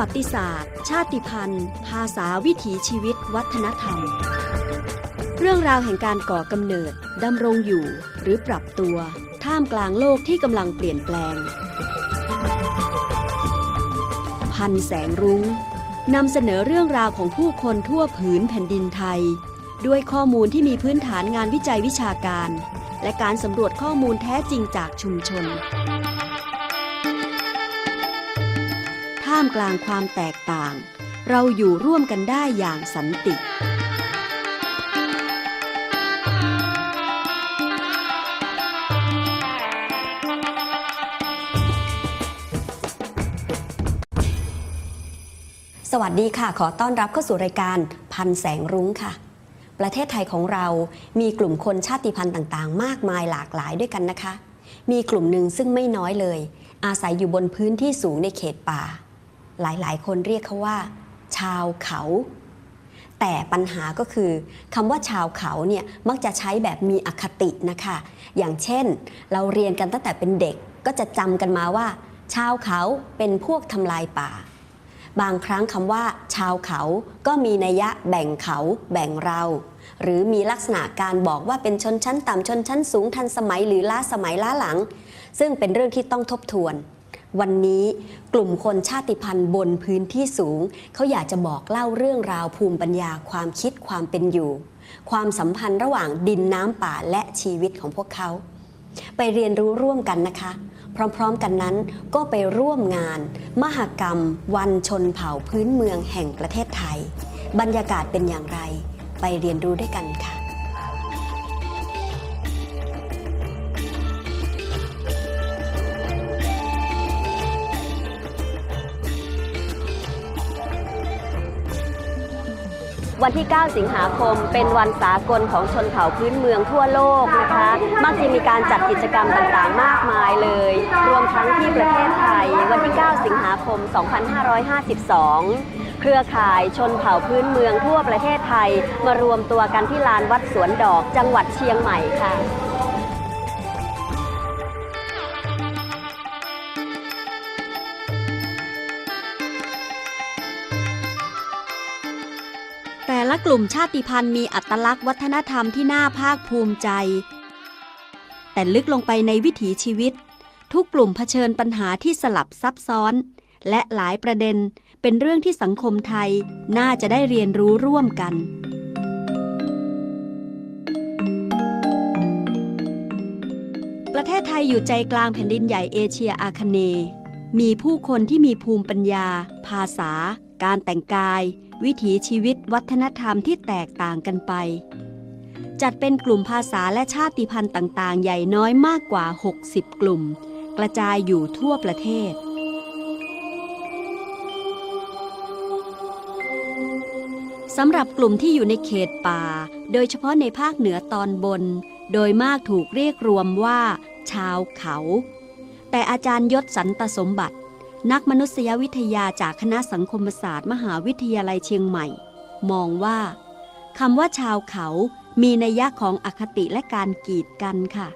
ประวัติศาสตร์ ชาติพันธุ์ ภาษาวิถีชีวิต วัฒนธรรม เรื่องราวแห่งการก่อกำเนิดดำรงอยู่ หรือปรับตัว ท่ามกลางโลกที่กำลังเปลี่ยนแปลง พันแสงรุง้งนำเสนอเรื่องราวของผู้คนทั่วผืนแผ่นดินไทย ด้วยข้อมูลที่มีพื้นฐานงานวิจัยวิชาการ และการสำรวจข้อมูลแท้จริงจากชุมชนามกลางความแตกต่าง เราอยู่ร่วมกันได้อย่างสันติสวัสดีค่ะ ขอต้อนรับเข้าสู่รายการพันแสงรุ้งค่ะ ประเทศไทยของเรามีกลุ่มคนชาติพันธุ์ต่างๆ มากมายหลากหลายด้วยกันนะคะ มีกลุ่มหนึ่งซึ่งไม่น้อยเลย อาศัยอยู่บนพื้นที่สูงในเขตป่า หลายๆ คนเรียกเขาว่า ชาวเขา แต่ปัญหาก็คือคำว่าชาวเขาเนี่ยมักจะใช้แบบมีอคตินะคะ อย่างเช่น เราเรียนกันตั้งแต่เป็นเด็กก็จะจำกันมาว่า ชาวเขาเป็นพวกทำลายป่า บางครั้งคำว่า ชาวเขาก็มีนัยยะแบ่งเขา แบ่งเรา หรือมีลักษณะการบอกว่าเป็นชนชั้นต่ำชนชั้นสูงทันสมัยหรือล้าสมัยล้าหลัง ซึ่งเป็นเรื่องที่ต้องทบทวน วันนี้กลุ่มคนชาติพันธุ์บนพื้นที่สูง เขาอยากจะบอกเล่าเรื่องราวภูมิปัญญาความคิดความเป็นอยู่ ความสัมพันธ์ระหว่างดินน้ำป่าและชีวิตของพวกเขา ไปเรียนรู้ร่วมกันนะคะ พร้อมๆกันนั้นก็ไปร่วมงาน มหกรรม วันชนเผ่าพื้นเมืองแห่งประเทศไทย บรรยากาศเป็นอย่างไร ไปเรียนรู้ด้วยกันค่ะ วันที่ 9 สิงหาคม เป็นวันสากลของชนเผ่าพื้นเมืองทั่วโลกนะคะ มักจะมีการจัดกิจกรรมต่างๆ มากมายเลย รวมทั้งที่ประเทศไทย วันที่ 9 สิงหาคม 2552เครือข่ายชนเผ่าพื้นเมืองทั่วประเทศไทย มารวมตัวกันที่ลานวัดสวนดอกจังหวัดเชียงใหม่ค่ะ ลุ่มชาติพันธุ์มีอัตลักษณ์วัฒนธรรมที่น่าภาคภูมิใจ แต่ลึกลงไปในวิถีชีวิต ทุกกลุ่มเผชิญปัญหาที่สลับซับซ้อน และหลายประเด็นเป็นเรื่องที่สังคมไทยน่าจะได้เรียนรู้ร่วมกัน ประเทศไทยอยู่ใจกลางแผ่นดินใหญ่เอเชียอาคเนย์มีผู้คนที่มีภูมิปัญญา ภาษา การแต่งกาย วิถีชีวิตวัฒนธรรมที่แตกต่างกันไป จัดเป็นกลุ่มภาษาและชาติพันธุ์ต่าง ๆ ใหญ่น้อยมากกว่า 60 กลุ่ม กระจายอยู่ทั่วประเทศ สำหรับกลุ่มที่อยู่ในเขตป่า โดยเฉพาะในภาคเหนือตอนบน โดยมากถูกเรียกรวมว่า ชาวเขา แต่อาจารย์ยศสันตสมบัติ นักมนุษยวิทยาจากคณะสังคมศาสตร์ มหาวิทยาลัยเชียงใหม่ มองว่าคำว่าชาวเขามีนัยยะของอคติและการกีดกันค่ะ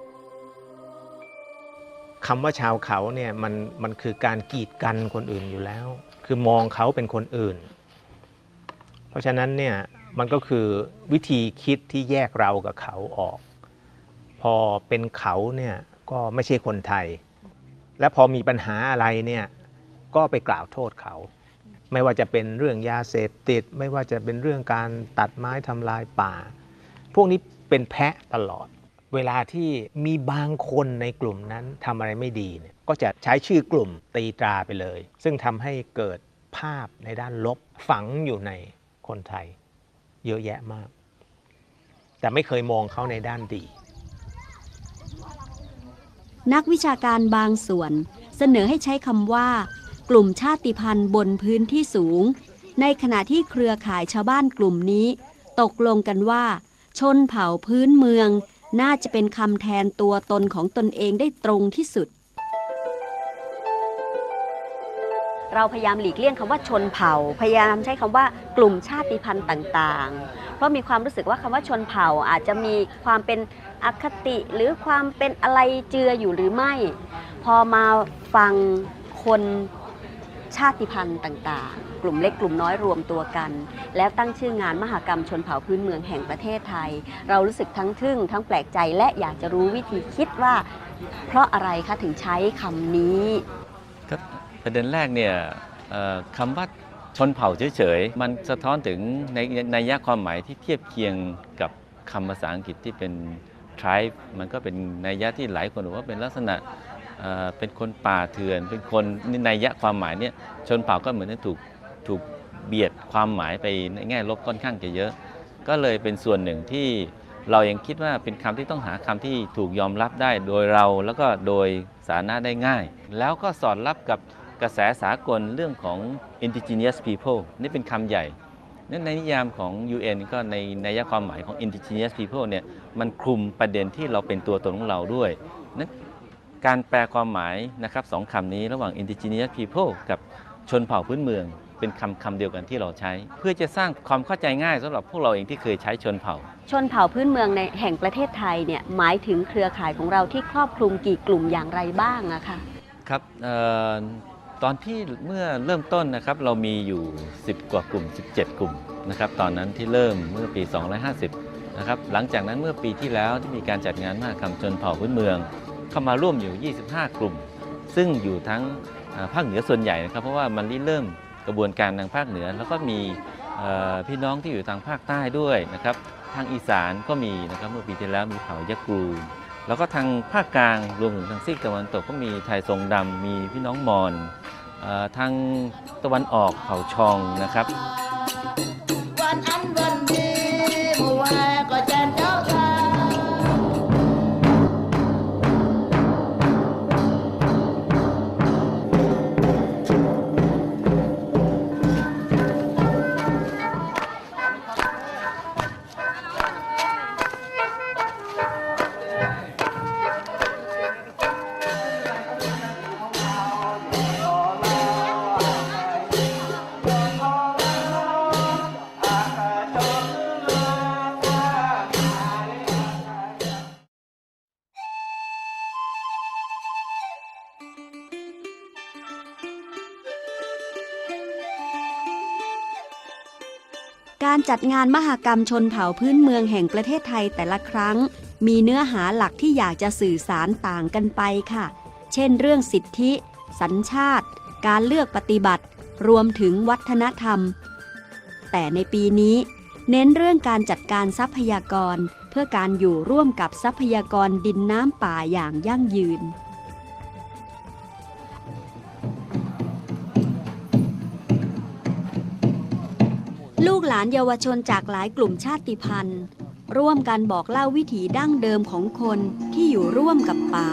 คำว่าชาวเขาเนี่ยมันมันคือการกีดกันคนอื่นอยู่แล้ว คือมองเขาเป็นคนอื่น เพราะฉะนั้นเนี่ยมันก็คือวิธีคิดที่แยกเรากับเขาออก พอเป็นเขาเนี่ยก็ไม่ใช่คนไทย และพอมีปัญหาอะไรเนี่ย ก็ไปกล่าวโทษเขา ไม่ว่าจะเป็นเรื่องยาเสพติด ไม่ว่าจะเป็นเรื่องการตัดไม้ทำลายป่า พวกนี้เป็นแพะตลอด เวลาที่มีบางคนในกลุ่มนั้นทำอะไรไม่ดีเนี่ยก็จะใช้ชื่อกลุ่มตีตราไปเลย ซึ่งทำให้เกิดภาพในด้านลบฝังอยู่ในคนไทย เยอะแยะมาก แต่ไม่เคยมองเขาในด้านดี นักวิชาการบางส่วนเสนอให้ใช้คำว่า กลุ่มชาติพันธุ์บนพื้นที่สูง ในขณะที่เครือข่ายชาวบ้านกลุ่มนี้ ตกลงกันว่า ชนเผ่าพื้นเมือง น่าจะเป็นคำแทนตัวตนของตนเองได้ตรงที่สุด เราพยายามหลีกเลี่ยงคำว่าชนเผ่า พยายามใช้คำว่ากลุ่มชาติพันธุ์ต่างๆ เพราะมีความรู้สึกว่าคำว่าชนเผ่าอาจจะมีความเป็นอคติหรือความเป็นอะไรเจืออยู่หรือไม่ พอมาฟังคน ชาติพันธุ์ต่างๆ กลุ่มเล็กกลุ่มน้อยรวมตัวกัน แล้วตั้งชื่องานมหกรรมชนเผ่าพื้นเมืองแห่งประเทศไทย เรารู้สึกทั้งทึ่ง ทั้งแปลกใจและอยากจะรู้วิธีคิดว่า เพราะอะไรคะถึงใช้คำนี้ก็ประเด็นแรกเนี่ยคำว่าชนเผ่าเฉยๆ มันสะท้อนถึงในในยะความหมายที่เทียบเคียงกับคำภาษาอังกฤษที่เป็น tribe มันก็เป็นนัยยะที่หลายคนบอกว่าเป็นลักษณะ เป็นคนป่าเถื่อน เป็นคนในยยะความหมายเนี่ยชนเผ่าก็เหมือนถูกถูกเบียดความหมายไปในแง่ลบค่อนข้างจะเยอะ ก็เลยเป็นส่วนหนึ่งที่เรายังคิดว่าเป็นคำที่ต้องหาคำที่ถูกยอมรับได้โดยเราแล้วก็โดยสาธารณะได้ง่าย แล้วก็สอดรับกับกระแสสากลเรื่องของ indigenous people นี่เป็นคำใหญ่นั่นในนิยามของ UN ก็ในในยะความหมายของ indigenous people เนี่ยมันคลุมประเด็นที่เราเป็นตัวตนของเราด้วยนั้น การแปลความหมายนะครับสองคำนี้ระหว่าง indigenous people กับชนเผ่าพื้นเมือง เป็นคำคำเดียวกันที่เราใช้ เพื่อจะสร้างความเข้าใจง่ายสำหรับพวกเราเองที่เคยใช้ชนเผ่า ชนเผ่าพื้นเมืองในแห่งประเทศไทยเนี่ยหมายถึงเครือข่ายของเราที่ครอบคลุมกี่กลุ่มอย่างไรบ้างอะคะครับเออตอนที่เมื่อเริ่มต้นนะครับเรามีอยู่ 10 กว่ากลุ่ม 17 กลุ่มนะครับตอนนั้นที่เริ่มเมื่อปี 250นะครับหลังจากนั้นเมื่อปีที่แล้วที่มีการจัดงานมหกรรมชนเผ่าพื้นเมือง เข้ามาร่วมอยู่ 25 กลุ่ม ซึ่งอยู่ทั้งภาคเหนือส่วนใหญ่นะครับ เพราะว่ามันริเริ่มกระบวนการทางภาคเหนือ แล้วก็มีพี่น้องที่อยู่ทางภาคใต้ด้วยนะครับ ทางอีสานก็มีนะครับเมื่อปีที่แล้วมีเผ่ายะกรูแล้วก็ทางภาคกลางรวมถึงทางซีกตะวันตกก็มีไทยทรงดำมีพี่น้องมอญเอ่อทางตะวันออกเผ่าชองนะครับ การจัดงานมหกรรมชนเผ่าพื้นเมืองแห่งประเทศไทยแต่ละครั้ง มีเนื้อหาหลักที่อยากจะสื่อสารต่างกันไปค่ะ เช่น เรื่องสิทธิ สัญชาติ การเลือกปฏิบัติ รวมถึงวัฒนธรรม แต่ในปีนี้ เน้นเรื่องการจัดการทรัพยากร เพื่อการอยู่ร่วมกับทรัพยากรดินน้ำป่าอย่างยั่งยืน หลานเยาวชนจากหลายกลุ่มชาติพันธุ์ ร่วมกันบอกเล่าวิถีดั้งเดิมของคนที่อยู่ร่วมกับป่า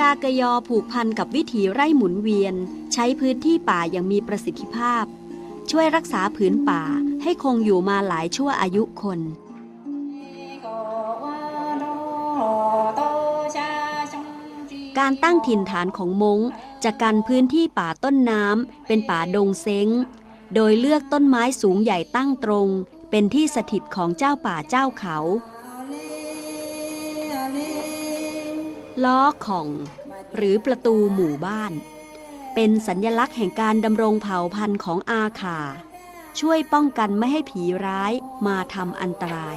กากยอผูกพันกับวิถีไร่หมุนเวียน ใช้พื้นที่ป่าอย่างมีประสิทธิภาพ ช่วยรักษาผืนป่าให้คงอยู่มาหลายชั่วอายุคน การตั้งถิ่นฐานของมง้งจะกันพื้นที่ป่าต้นน้ำเป็นป่าดงเซ้ง โดยเลือกต้นไม้สูงใหญ่ตั้งตรง เป็นที่สถิตของเจ้าป่าเจ้าเขา ล้อของ หรือประตูหมู่บ้าน เป็นสัญลักษณ์แห่งการดำรงเผ่าพันธุ์ของอาคา ช่วยป้องกันไม่ให้ผีร้ายมาทำอันตราย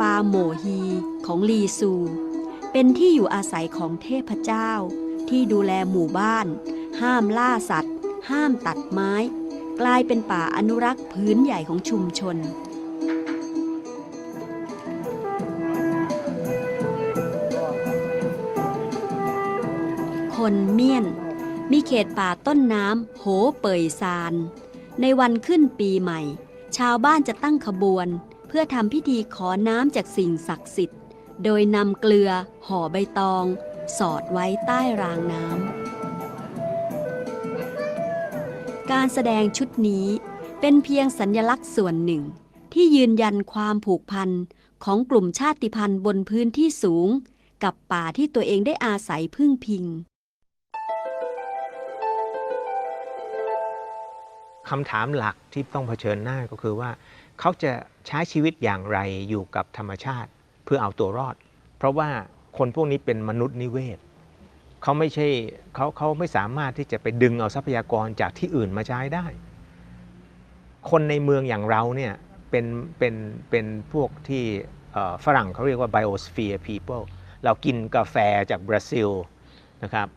ป่าอาปาโมฮีของลีซู เป็นที่อยู่อาศัยของเทพเจ้า ที่ดูแลหมู่บ้าน ห้ามล่าสัตว์ ห้ามตัดไม้ กลายเป็นป่าอนุรักษ์พื้นใหญ่ของชุมชนคนเมียน มีเขตป่าต้นน้ำโหเป่ยซาน ในวันขึ้นปีใหม่ ชาวบ้านจะตั้งขบวน เพื่อทำพิธีขอน้ำจากสิ่งศักดิ์สิทธิ์ โดยนำเกลือห่อใบตอง สอดไว้ใต้รางน้ำ การแสดงชุดนี้เป็นเพียงสัญญลักษณ์ส่วนหนึ่ง ที่ยืนยันความผูกพันของกลุ่มชาติพันธุ์บนพื้นที่สูง กับป่าที่ตัวเองได้อาศัยพึ่งพิงคำถามหลักที่ต้องเผชิญหน้าก็คือว่า เขาจะใช้ชีวิตอย่างไรอยู่กับธรรมชาติเพื่อเอาตัวรอด เพราะว่าคนพวกนี้เป็นมนุษย์นิเวศเขาไม่ใช่เขาเขาไม่สามารถที่จะไปดึงเอาทรัพยากรจากที่อื่นมาใช้ได้ คนในเมืองอย่างเราเนี่ยเป็นเป็นเป็นพวกที่ฝรั่งเขาเรียกว่า biosphere people เรากินกาแฟจากบราซิลนะครับ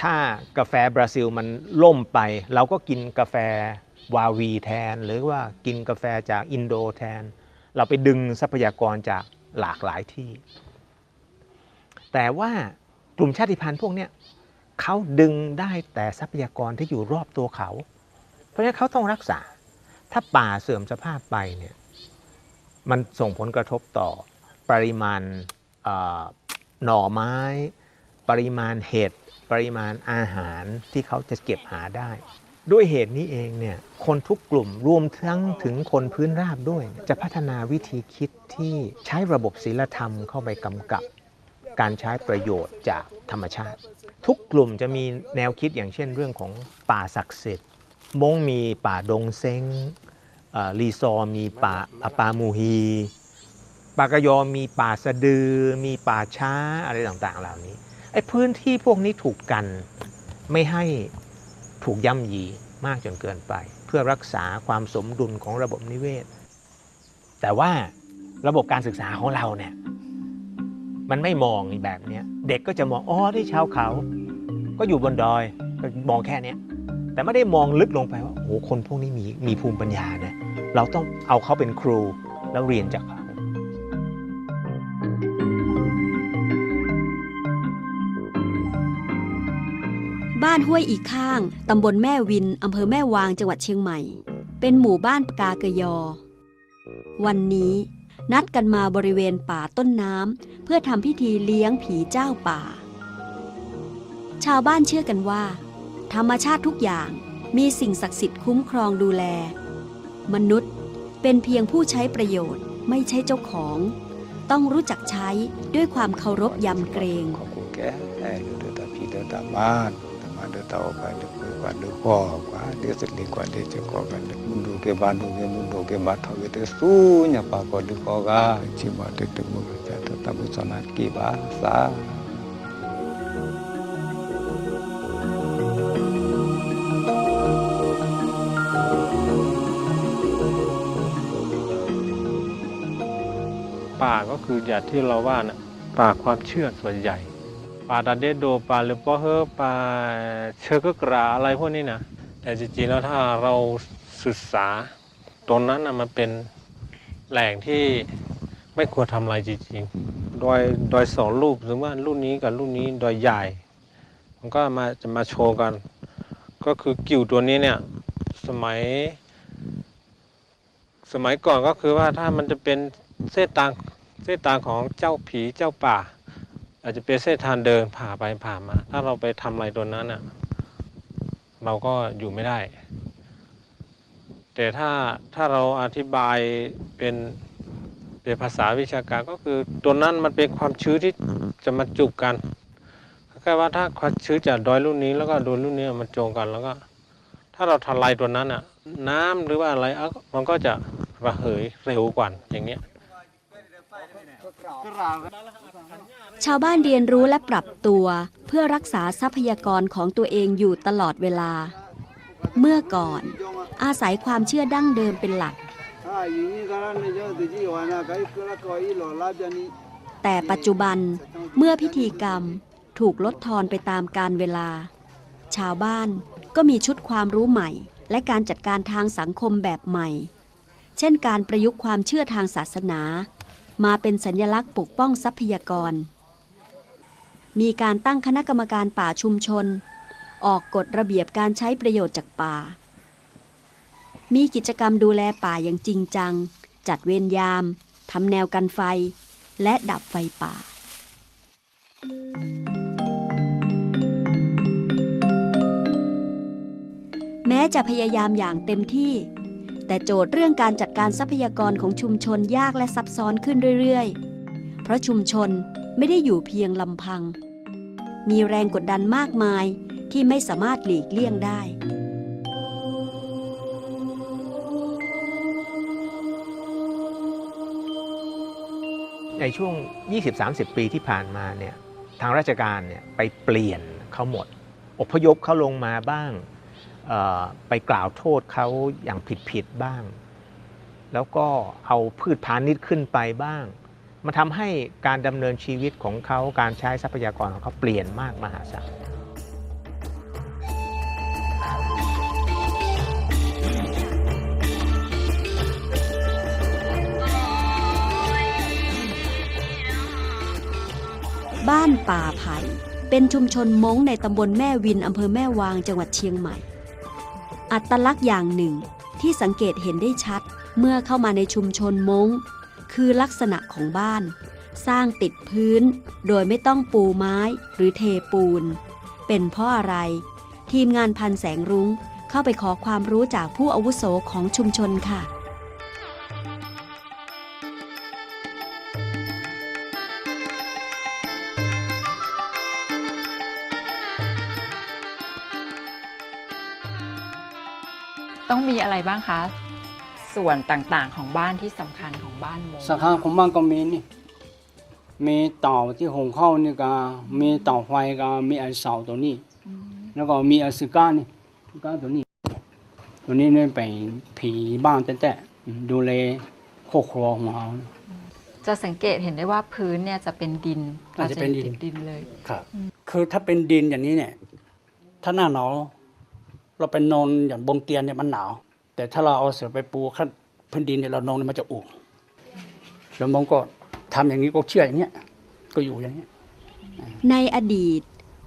ถ้ากาแฟบราซิลมันล่มไป เราก็กินกาแฟ วาวีแทน หรือว่ากินกาแฟจากอินโดแทน เราไปดึงทรัพยากรจากหลากหลายที่ แต่ว่ากลุ่มชาติพันธุ์พวกนี้เขาดึงได้แต่ทรัพยากรที่อยู่รอบตัวเขา เพราะฉะนั้นเขาต้องรักษา ถ้าป่าเสื่อมสภาพไปเนี่ยมันส่งผลกระทบต่อปริมาณหน่อไม้ ปริมาณเห็ด ปริมาณอาหารที่เขาจะเก็บหาได้ ด้วยเหตุนี้เองเนี่ยคนทุกกลุ่มรวมทั้งถึงคนพื้นราบด้วย จะพัฒนาวิธีคิดที่ใช้ระบบศีลธรรมเข้าไปกำกับ การใช้ประโยชน์จากธรรมชาติ ทุกกลุ่มจะมีแนวคิดอย่างเช่นเรื่องของป่าศักดิ์สิทธิ์มงมีป่าดงเซ้งรีซอร์มีป่าอะป่ามูฮีปากยอมีป่าสะดือ มีป่าช้าอะไรต่างๆ เหล่านี้ไอ้พื้นที่พวกนี้ถูกกันไม่ให้ ถูกย่ำยีมากจนเกินไป เพื่อรักษาความสมดุลของระบบนิเวศ แต่ว่าระบบการศึกษาของเราเนี่ยมันไม่มองแบบนี้เด็กก็จะมองอ๋อที่ชาวเขา ก็อยู่บนดอยก็มองแค่นี้แต่ไม่ได้มองลึกลงไปว่าโอ้คนพวกนี้มีมีภูมิปัญญานะเราต้องเอาเขาเป็นครูแล้วเรียนจากเขา ห้วยอีกข้าง ตำบลแม่วิน อำเภอแม่วางจังหวัดเชียงใหม่ เป็นหมู่บ้านปกากยอ วันนี้ นัดกันมาบริเวณป่าต้นน้ำเพื่อทำพิธีเลี้ยงผีเจ้าป่า ชาวบ้านเชื่อกันว่า ธรรมชาติทุกอย่างมีสิ่งศักดิ์สิทธิ์คุ้มครองดูแล มนุษย์เป็นเพียงผู้ใช้ประโยชน์ไม่ใช่เจ้าของ ต้องรู้จักใช้ด้วยความเคารพยำเกรงของกูแก่ไอ้เดือดตาพี่เดือดตาบ้าน มาเดือดตาออกไปเดือดกว่าเดือดพ่อกว่าเดือดสุดลีกว่าเดือดจะก่อกันมุนดูเก็บบ้านดูเก็บมุนดูเก็บ้านทวีเดือดสู้เนี่ยปากก็เดือดก่อกาชิมาเดือดตึกมุกจะตาบุษนากีบาสาป่าก็คืออย่างที่เราว่านะป่าความเชื่อส่วนใหญ่ ป่าดาเดโดป่าหรือปอเฮป่าเชอกกราอะไรพวกนี้นะแต่จริงๆแล้วถ้าเราศึกษาตรงนั้นนะมันเป็นแหล่งที่ไม่ควรทำอะไรจริงๆ โดยโดยสองรูปหรือว่ารูปนี้กับรูปนี้โดยใหญ่ มันก็มาจะมาโชว์กัน ก็คือกิ่วตัวนี้เนี่ยสมัย สมัยก่อนก็คือว่าถ้ามันจะเป็นเส้นทางเส้นทางของเจ้าผีเจ้าป่า อาจจะเป็นเส้นทางเดินผ่าไปผ่ามา ถ้าเราไปทำอะไรตัวนั้นอะ เราก็อยู่ไม่ได้ แต่ถ้าถ้าเราอธิบายเป็นเป็นภาษาวิชาการก็คือตัวนั้นมันเป็นความชื้นที่จะมาจุบกันแค่ว่าถ้าความชื้นจากดอยรุ่นนี้แล้วก็ดอยรุ่นนี้มันโจงกันแล้วก็ ถ้าเราทลายตัวนั้นอะ น้ำหรือว่าอะไรอ้ามันก็จะระเหยเร็วกว่าอย่างเงี้ย ชาวบ้านเรียนรู้และปรับตัว เพื่อรักษาทรัพยากรของตัวเองอยู่ตลอดเวลา เมื่อก่อน อาศัยความเชื่อดั้งเดิมเป็นหลัก แต่ปัจจุบันเมื่อพิธีกรรมถูกลดทอนไปตามการเวลา ชาวบ้านก็มีชุดความรู้ใหม่ และการจัดการทางสังคมแบบใหม่ เช่นการประยุกต์ความเชื่อทางศาสนา มาเป็นสัญลักษณ์ปกป้องทรัพยากร มีการตั้งคณะกรรมการป่าชุมชน ออกกฎระเบียบการใช้ประโยชน์จากป่า มีกิจกรรมดูแลป่าอย่างจริงจัง จัดเวรยาม ทำแนวกันไฟ และดับไฟป่าแม้จะพยายามอย่างเต็มที่ แต่โจทย์เรื่องการจัดการทรัพยากรของชุมชนยากและซับซ้อนขึ้นเรื่อยๆ เพราะชุมชนไม่ได้อยู่เพียงลำพัง มีแรงกดดันมากมายที่ไม่สามารถหลีกเลี่ยงได้ ในช่วง 20-30 ปีที่ผ่านมาเนี่ยทางราชการเนี่ยไปเปลี่ยนเขาหมด อพยพเขาลงมาบ้าง ไปกล่าวโทษเขาอย่างผิดๆบ้าง แล้วก็เอาพืชพาณิชย์ขึ้นไปบ้าง มันทำให้การดำเนินชีวิตของเขาการใช้ทรัพยากรของเขาเปลี่ยนมากมหาศาลบ้านป่าไผ่เป็นชุมชนม้งในตำบลแม่วินอำเภอแม่วางจังหวัดเชียงใหม่ อัตลักษณ์อย่างหนึ่งที่สังเกตเห็นได้ชัดเมื่อเข้ามาในชุมชนม้งคือลักษณะของบ้าน สร้างติดพื้น โดยไม่ต้องปูไม้หรือเทปูน เป็นเพราะอะไร ทีมงานพันแสงรุ้งเข้าไปขอความรู้จากผู้อาวุโสของชุมชนค่ะ ต้องมีอะไรบ้างคะ ส่วนต่างๆของบ้านที่สำคัญของบ้านมงสาขาของบ้านก็มีนี่ มีเต่าที่หุงข้าวนี่ก็มีเต่าไฟก็มีไอเสาตัวนี้แล้วก็มีไอซิก้านี่ซิก้าตัวนี้ ตัวนี้เนี่ยเป็นผีบ้านแต่ๆดูแลครอบครัวของเรา จะสังเกตเห็นได้ว่าพื้นเนี่ยจะเป็นดินอาจจะเป็นดิน ราห็ดินเลย ครับ คือถ้าเป็นดินอย่างนี้เนี่ย ถ้าหน้าหนาว เราไปนอนอย่างบนเตียงเนี่ยมันหนาว แต่ถ้าเราเอาเสือไปปูขั้นพื้นดินเนี่ยเรานอนมันจะอุ่นแล้วมองก็ทำอย่างนี้ก็เชื่ออย่างเงี้ยก็อยู่อย่างเงี้ยในอดีต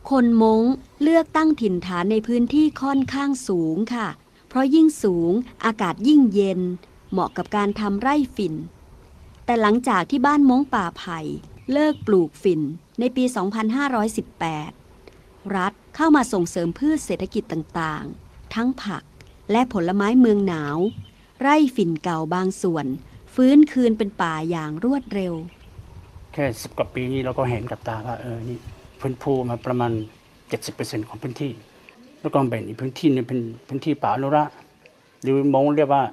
คนมงเลือกตั้งถิ่นฐานในพื้นที่ค่อนข้างสูงค่ะ เพราะยิ่งสูงอากาศยิ่งเย็น เหมาะกับการทำไร่ฝิ่น แต่หลังจากที่บ้านมงป่าไผ่เลิกปลูกฝิ่นในปี 2518 รัฐ เข้ามาส่งเสริมพืชเศรษฐกิจต่างๆ ทั้งผักและผลไม้เมืองหนาว ไร่ฝิ่นเก่าบางส่วน ฟื้นคืนเป็นป่าอย่างรวดเร็ว แค่สิบกว่าปีนี้เราก็เห็นกับตาว่าเออนี่พื้นภูมาประมาณ 70%ของพื้นที่ แล้วก็แบ่งอีกพื้นที่หนึงเป็นพื้นที่ป่าอนุรักษ์หรือมองเรียกว่า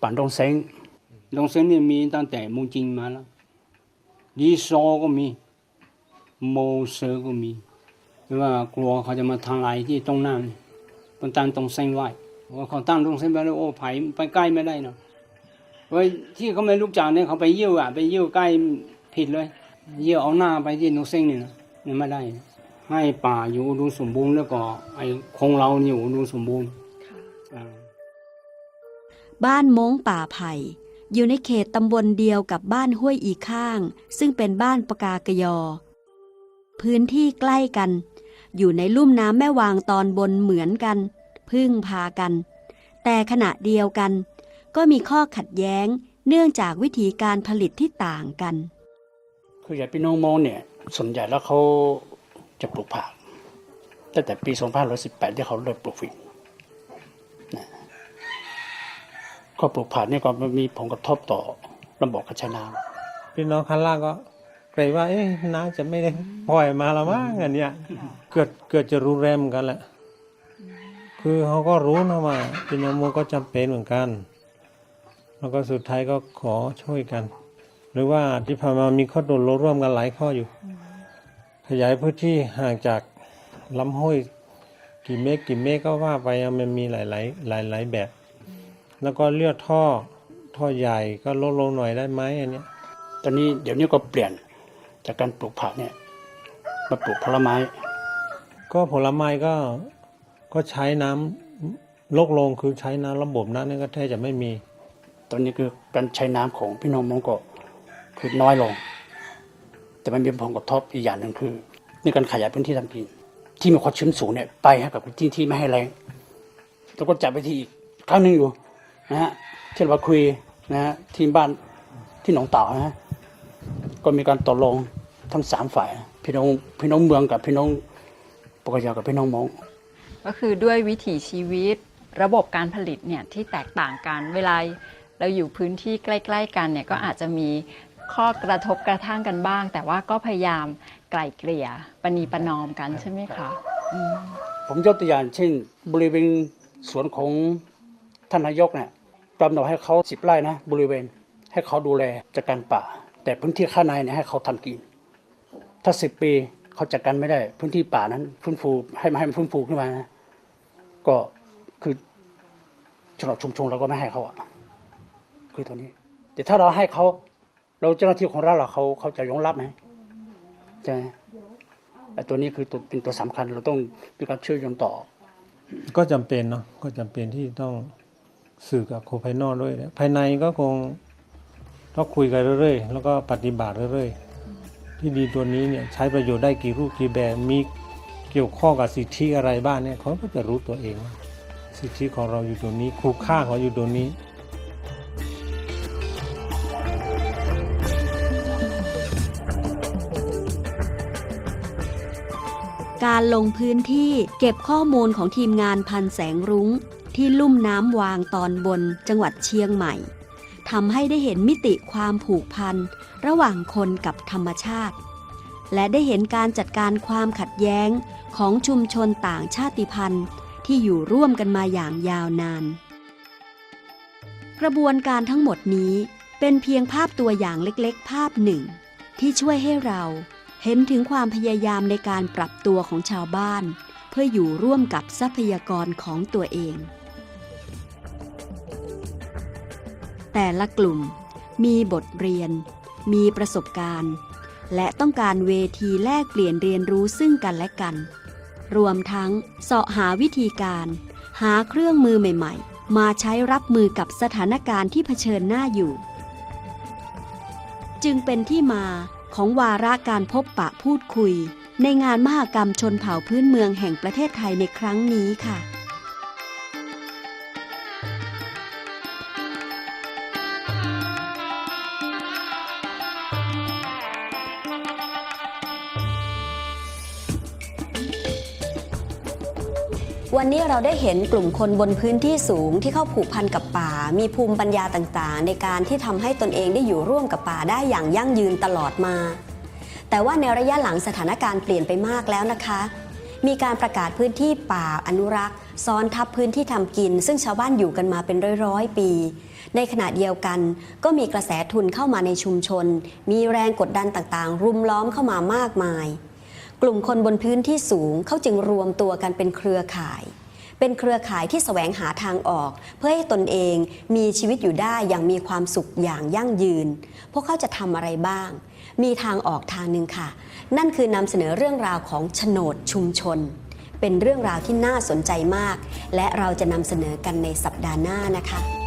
ป่าดงเซ็งดงเซ็งนี่มีตั้งแต่มุงจิงมาแล้วลีซอก็มีโมเซอร์ก็มี หรือว่ากลัวเขาจะมาทำลายที่ตรงนั้นต้องตั้งตรงเส้นไว้เพราะว่าเขาตั้งตรงเส้นไว้แล้วโอ้ไผ่ไปใกล้ไม่ได้เนาะเว้ยที่เขาไม่รู้จักเนี่ยเขาไปเยี่ยวอะไปเยี่ยวใกล้ผิดเลย เยี่ยวเอาหน้าไปที่นุเซ้งนี่นะเนี่ยไม่ได้ ให้ป่าอยู่อุดมสมบูรณ์แล้วก็ไอ้คงเรานี่อยู่อุดมสมบูรณ์อ่าบ้านม้งป่าไผ่อยู่ในเขตตำบลเดียวกับบ้านห้วยอีข้าง ซึ่งเป็นบ้านปะกากยอ พื้นที่ใกล้กัน อยู่ในลุ่มน้ำแม่วางตอนบนเหมือนกัน พึ่งพากัน แต่ขณะเดียวกัน ก็มีข้อขัดแย้งเนื่องจากวิธีการผลิตที่ต่างกัน คืออย่างพี่น้องมองเนี่ยส่วนใหญ่แล้วเขาจะปลูกผักตั้งแต่ปี 2518 ที่เขาเริ่มปลูกฝิ่นนะก็ปลูกผักเนี่ยก็มีผลกระทบต่อระบบการใช้น้ำพี่น้องข้างล่างก็ เกรงว่าเอ๊ะน้ำจะไม่ได้ปล่อยมาแล้วมั้งอันเนี้ยเกิดเกิดจะรู้แรมอนกันแหละ คือเขาก็รู้นะว่าพี่น้องมัวก็จำเป็นเหมือนกัน แล้วก็สุดท้ายก็ขอช่วยกัน หรือว่าที่ผ่านมามีข้อตกลงร่วมกันหลายข้ออยู่ ขยายพื้นที่ห่างจากลำห้วยกี่เมตรกี่เมตรก็ว่าไปอะมันมีหลายหลายหลายหลายๆแบบ แล้วก็เลือกท่อท่อใหญ่ก็ลดลงหน่อยได้ไหมอันเนี้ยตอนนี้เดี๋ยวนี้ก็เปลี่ยน จากการปลูกผักเนี่ยมาปลูกผลไม้ ก็ผลไม้ก็ก็ใช้น้ำลกลงคือใช้น้ำระบบนั้นนี่ก็แทบจะไม่มี ตอนนี้คือการใช้น้ำของพี่น้องมองก็คือน้อยลง แต่มันมีผลกระทบอีกอย่างหนึ่งคือในการขยายพื้นที่ทำกิน ที่มีความชื้นสูงเนี่ยไปให้กับพื้นที่ที่ไม่ให้แรงแล้วก็จัดไปที่อีกครั้งหนึ่งอยู่นะฮะที่เราคุยนะฮะที่บ้านที่หนองเต่านะฮะก็มีการตกลง ทั้งสามฝ่าย พี่น้องพี่น้องเมืองกับพี่น้องปกยกับพี่น้องมอง ก็คือด้วยวิถีชีวิตระบบการผลิตเนี่ยที่แตกต่างกันเวลาเราอยู่พื้นที่ใกล้ ๆ กันเนี่ยก็อาจจะมีข้อกระทบกระทั่งกันบ้าง แต่ว่าก็พยายามไกล่เกลี่ยปณีประนอมกันใช่ไหมคะอืมผมยกตัวอย่างเช่น บริเวณสวนของท่านนายกเนี่ยกำหนดให้เขาสิบไร่นะบริเวณให้เขาดูแลจัดการป่า แต่พื้นที่ข้างในเนี่ยให้เขาทำกิน ถ้าสิบปีเขาจัดการไม่ได้ พื้นที่ป่านั้นฟื้นฟูให้มันให้มันฟื้นฟูขึ้นมานะก็คือสำหรับชุมชนเราก็ไม่ให้เขาอะคือตัวนี้ แต่ถ้าเราให้เขาเราเจ้าหน้าที่ของเราเราเขาเขาจะยอมรับไหมใช่ไหมไอ้ตัวนี้คือตัวเป็นตัวสำคัญเราต้องมีการช่วยยงต่อ ก็จำเป็นเนาะก็จำเป็นที่ต้องสื่อกับคนภายนอกด้วย ภายในก็คงต้องคุยกันเรื่อยๆ แล้วก็ปฏิบัติเรื่อยๆ ที่ดีตัวนี้เนี่ยใช้ประโยชน์ได้กี่รูปกี่แบบมีเกี่ยวข้องกับสิทธิอะไรบ้างเนี่ยเขาก็จะรู้ตัวเอง สิทธิของเราอยู่ตรงนี้คุณค่าของอยู่ตรงนี้การลงพื้นที่เก็บข้อมูลของทีมงานพันแสงรุง้ง ที่ลุ่มน้ำวางตอนบนจังหวัดเชียงใหม่ ทำให้ได้เห็นมิติความผูกพัน ระหว่างคนกับธรรมชาติ และได้เห็นการจัดการความขัดแย้งของชุมชนต่างชาติพันธุ์ที่อยู่ร่วมกันมาอย่างยาวนาน กระบวนการทั้งหมดนี้เป็นเพียงภาพตัวอย่างเล็กๆ ภาพหนึ่ง ที่ช่วยให้เราเห็นถึงความพยายามในการปรับตัวของชาวบ้าน เพื่ออยู่ร่วมกับทรัพยากรของตัวเอง แต่ละกลุ่ม มีบทเรียน มีประสบการณ์ และต้องการเวทีแลกเปลี่ยนเรียนรู้ซึ่งกันและกัน รวมทั้งเสาะหาวิธีการ หาเครื่องมือใหม่ ๆ มาใช้รับมือกับสถานการณ์ที่เผชิญหน้าอยู่ จึงเป็นที่มาของวาระการพบปะพูดคุย ในงานมหกรรมชนเผ่าพื้นเมืองแห่งประเทศไทยในครั้งนี้ค่ะ วันนี้เราได้เห็นกลุ่มคนบนพื้นที่สูงที่เข้าผูกพันกับป่า มีภูมิปัญญาต่างๆ ในการที่ทำให้ตนเองได้อยู่ร่วมกับป่าได้อย่างยั่งยืนตลอดมา แต่ว่าในระยะหลังสถานการณ์เปลี่ยนไปมากแล้วนะคะ มีการประกาศพื้นที่ป่าอนุรักษ์ ซ้อนทับพื้นที่ทำกิน ซึ่งชาวบ้านอยู่กันมาเป็นร้อยๆ ปี ในขณะเดียวกัน ก็มีกระแสทุนเข้ามาในชุมชน มีแรงกดดันต่างๆ รุมล้อมเข้ามามากมาย กลุ่มคนบนพื้นที่สูงเขาจึงรวมตัวกันเป็นเครือข่าย เป็นเครือข่ายที่แสวงหาทางออก เพื่อให้ตนเองมีชีวิตอยู่ได้อย่างมีความสุขอย่างยั่งยืน พวกเขาจะทำอะไรบ้าง มีทางออกทางหนึ่งค่ะ นั่นคือนำเสนอเรื่องราวของโฉนดชุมชน เป็นเรื่องราวที่น่าสนใจมาก และเราจะนำเสนอกันในสัปดาห์หน้านะคะ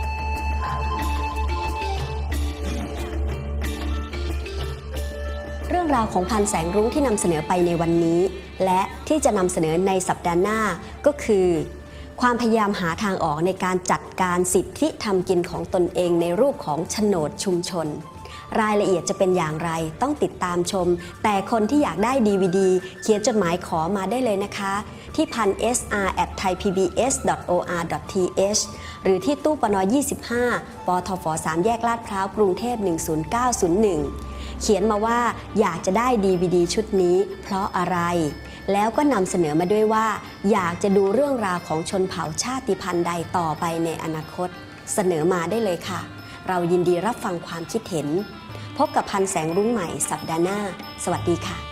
รื่องราวของพันแสงรุ้งที่นำเสนอไปในวันนี้ และที่จะนำเสนอในสัปดาห์หน้าก็คือ ความพยายามหาทางออกในการจัดการสิทธิทำกินของตนเองในรูปของโฉนดชุมชน รายละเอียดจะเป็นอย่างไรต้องติดตามชม แต่คนที่อยากได้ DVD เขียนจดหมายขอมาได้เลยนะคะ ที่พัน sr at thaipbs.or.th หรือที่ตู้ปน25ปทฟ3แยกลาดพร้าวกรุงเทพ10901 เขียนมาว่าอยากจะได้ DVD ชุดนี้เพราะอะไร แล้วก็นำเสนอมาด้วยว่า อยากจะดูเรื่องราวของชนเผ่าชาติพันธุ์ใดต่อไปในอนาคต เสนอมาได้เลยค่ะ เรายินดีรับฟังความคิดเห็น พบกับพันแสงรุ้งใหม่สัปดาห์หน้า สวัสดีค่ะ